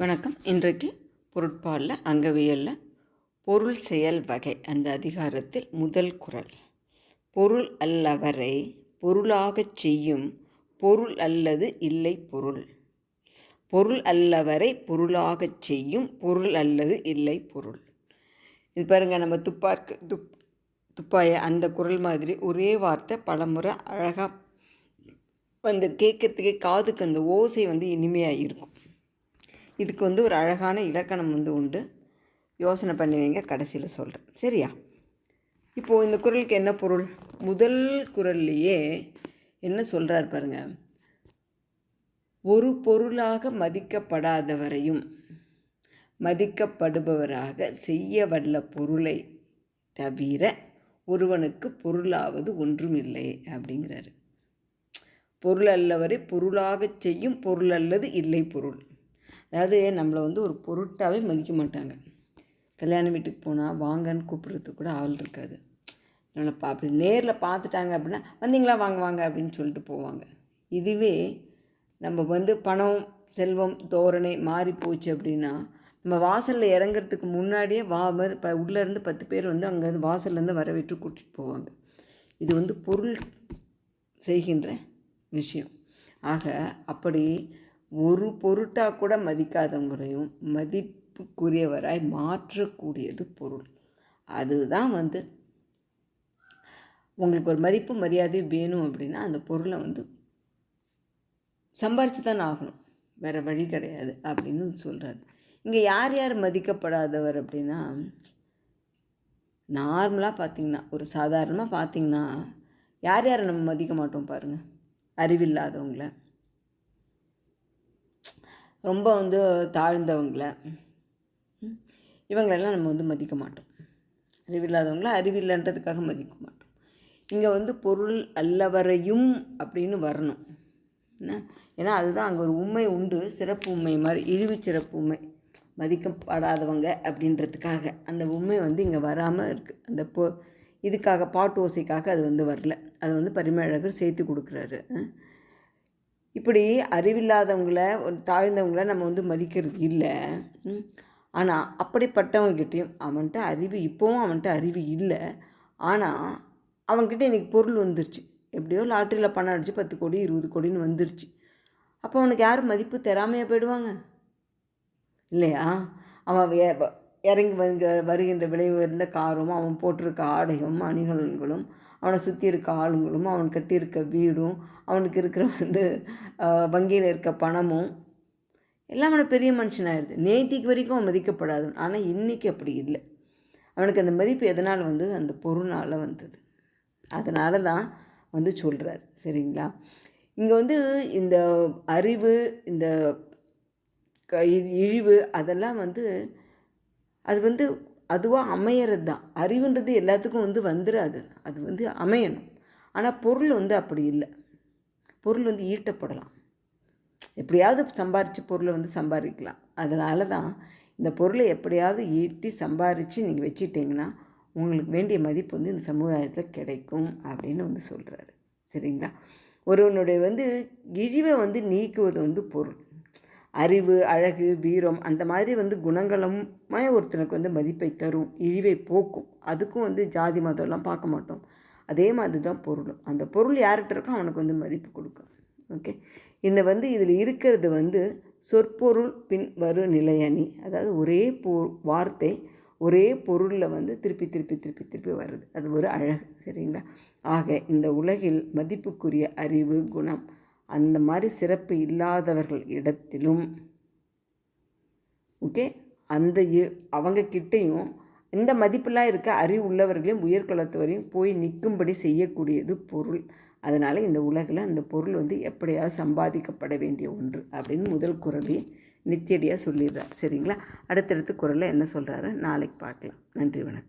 வணக்கம். இன்றைக்கு பொருட்பாலில் அங்கவியலில் பொருள் செயல் வகை அந்த அதிகாரத்தில் முதல் குரல். பொருள் அல்லவரை பொருளாகச் செய்யும் பொருள் அல்லது இல்லை பொருள். பொருள் அல்லவரை பொருளாகச் செய்யும் பொருள் அல்லது இல்லை பொருள். இது பாருங்கள் நம்ம துப்பார்க்கு துப் துப்பாய அந்த குரல் மாதிரி ஒரே வார்த்தை பலமுறை அழகாக வந்து கேட்குறதுக்கே காதுக்கு அந்த ஓசை வந்து இனிமையாக இருக்கும். இதுக்கு வந்து ஒரு அழகான இலக்கணம் வந்து உண்டு. யோசனை பண்ணி வைங்க கடைசியில் சொல்கிறேன் சரியா? இப்போது இந்த குரலுக்கு என்ன பொருள்? முதல் குரல்லையே என்ன சொல்கிறார் பாருங்க. ஒரு பொருளாக மதிக்கப்படாதவரையும் மதிக்கப்படுபவராக செய்ய வல்ல பொருளை தவிர ஒருவனுக்கு பொருளாவது ஒன்றுமில்லை அப்படிங்கிறாரு. பொருள் அல்லவரை பொருளாகச் செய்யும் பொருள் அல்லது இல்லை பொருள். அதாவது நம்மளை வந்து ஒரு பொருட்டாகவே மதிக்க மாட்டாங்க. கல்யாண வீட்டுக்கு போனால் வாங்கன்னு கூப்பிட்றதுக்கு கூட ஆள் இருக்காது. நம்மளை பா அப்படி நேரில் பார்த்துட்டாங்க அப்படின்னா வந்தீங்களா? வாங்க வாங்க அப்படின்னு சொல்லிட்டு போவாங்க. இதுவே நம்ம வந்து பணம் செல்வம் தோரணை மாறி போச்சு அப்படின்னா நம்ம வாசலில் இறங்குறதுக்கு முன்னாடியே வா இப்போ உள்ளேருந்து பத்து பேர் வந்து அங்கேருந்து வாசல்லேருந்து வரவேற்று கூட்டிகிட்டு போவாங்க. இது வந்து பொருள் செய்கின்ற விஷயம். ஆக அப்படி ஒரு பொருட்டாக கூட மதிக்காதவங்களையும் மதிப்புக்குரியவராய் மாற்றக்கூடியது பொருள். அதுதான் வந்து உங்களுக்கு ஒரு மதிப்பு மரியாதை வேணும் அப்படின்னா அந்த பொருளை வந்து சம்பாரித்து தான் ஆகணும். வேறு வழி கிடையாது அப்படின்னு சொல்கிறார் இங்கே யார் யார் மதிக்கப்படாதவர் அப்படின்னா நார்மலாக பார்த்திங்கன்னா ஒரு சாதாரணமாக பார்த்திங்கன்னா யார் யாரை நம்ம மதிக்க மாட்டோம் பாருங்கள் அறிவில்லாதவங்கள. ரொம்ப வந்து தாழ்ந்தவங்கள. இவங்களெல்லாம் நம்ம வந்து மதிக்க மாட்டோம். அறிவில்லாதவங்கள அறிவில்லைன்றதுக்காக மதிக்க மாட்டோம். இங்கே வந்து பொருள் அல்லவரையும் அப்படின்னு வரணும். என்ன? ஏன்னா அதுதான் அங்கே ஒரு உண்மை உண்டு. சிறப்பு உண்மை மாதிரி இழிவு சிறப்பு உண்மை. மதிக்கப்படாதவங்க அப்படின்றதுக்காக. அந்த உண்மை வந்து இங்கே வராமல் இருக்குது அந்த பொ இதுக்காக பாட்டு ஓசைக்காக அது வந்து வரல. அது வந்து பரிமழகர் சேர்த்து கொடுக்குறாரு. இப்படி அறிவில்லாதவங்கள தாழ்ந்தவங்கள நம்ம வந்து மதிக்கிறது இல்லை. ஆனால் அப்படிப்பட்டவங்ககிட்டையும் அவன்கிட்ட அறிவு இப்போவும் அவன்கிட்ட அறிவு இல்லை. ஆனால் அவன்கிட்ட இன்றைக்கி பொருள் வந்துருச்சு. எப்படியோ லாட்ரியில் பணம் அடிச்சு பத்து கோடி இருபது கோடின்னு வந்துருச்சு. அப்போ அவனுக்கு யாரும் மதிப்பு தராமையே போயிடுவாங்க? இல்லையா? அவன் இறங்கி வந்து வருகின்ற விலை உயர்ந்த காரும் அவன் போட்டிருக்க ஆடையும் அணிகலன்களும் அவனை சுற்றி இருக்க ஆளுங்களும் அவன் கட்டியிருக்க வீடும் அவனுக்கு இருக்கிற வந்து வங்கியில் இருக்க பணமும் எல்லாம் அவனை பெரிய மனுஷனாகிடுது நேத்திக்கு வரைக்கும் அவன் மதிக்கப்படாது. ஆனால் இன்றைக்கி அப்படி இல்லை. அவனுக்கு அந்த மதிப்பு எதனால் வந்து அந்த பொருளால் வந்தது. அதனால தான் வந்து சொல்கிறார் சரிங்களா? இங்கே வந்து இந்த அறிவு இந்த இழிவு அதெல்லாம் வந்து அது வந்து அதுவாக அமையிறது தான் அறிவுன்றது எல்லாத்துக்கும் வந்து வந்துடாது அது வந்து அமையணும். ஆனால் பொருள் வந்து அப்படி இல்லை. பொருள் வந்து ஈட்டப்படலாம். எப்படியாவது சம்பாரித்து பொருளை வந்து சம்பாதிக்கலாம். அதனால தான் இந்த பொருளை எப்படியாவது ஈட்டி சம்பாரித்து நீங்கள் வச்சுட்டிங்கன்னா உங்களுக்கு வேண்டிய மதிப்பு வந்து இந்த சமுதாயத்தில் கிடைக்கும் அப்படின்னு வந்து சொல்கிறாரு சரிங்களா? ஒருவனுடைய வந்து இழிவை வந்து நீக்குவது வந்து பொருள். அறிவு அழகு வீரம் அந்த மாதிரி வந்து குணங்களுமே ஒருத்தனுக்கு வந்து மதிப்பை தரும் இழிவை போக்கும். அதுக்கும் வந்து ஜாதி மதம்லாம் பார்க்க மாட்டோம். அதே மாதிரி தான் பொருளும். அந்த பொருள் யார்கிட்ட இருக்கோ அவனுக்கு வந்து மதிப்பு கொடுக்கும். ஓகே? இந்த வந்து இதில் இருக்கிறது வந்து சொற்பொருள் பின் வரு நிலையணி அதாவது ஒரே பொ வார்த்தை ஒரே பொருளில் வந்து திருப்பி திருப்பி திருப்பி திருப்பி வருது. அது ஒரு அழகு. சரிங்களா? ஆக இந்த உலகில் மதிப்புக்குரிய அறிவு குணம் அந்த மாதிரி சிறப்பு இல்லாதவர்கள் இடத்திலும் ஓகே அந்த அவங்க கிட்டேயும் இந்த மதிப்பெல்லாம் இருக்க அறிவு உள்ளவர்களையும் உயர்குலத்தவரையும் போய் நிற்கும்படி செய்யக்கூடியது பொருள். அதனால் இந்த உலகில் அந்த பொருள் வந்து எப்படியாவது சம்பாதிக்கப்பட வேண்டிய ஒன்று அப்படின்னு முதல் குரலையே நித்தியடியாக சொல்லிடுறார். சரிங்களா? அடுத்தடுத்த குரலில் என்ன சொல்கிறாரு நாளைக்கு பார்க்கலாம். நன்றி வணக்கம்.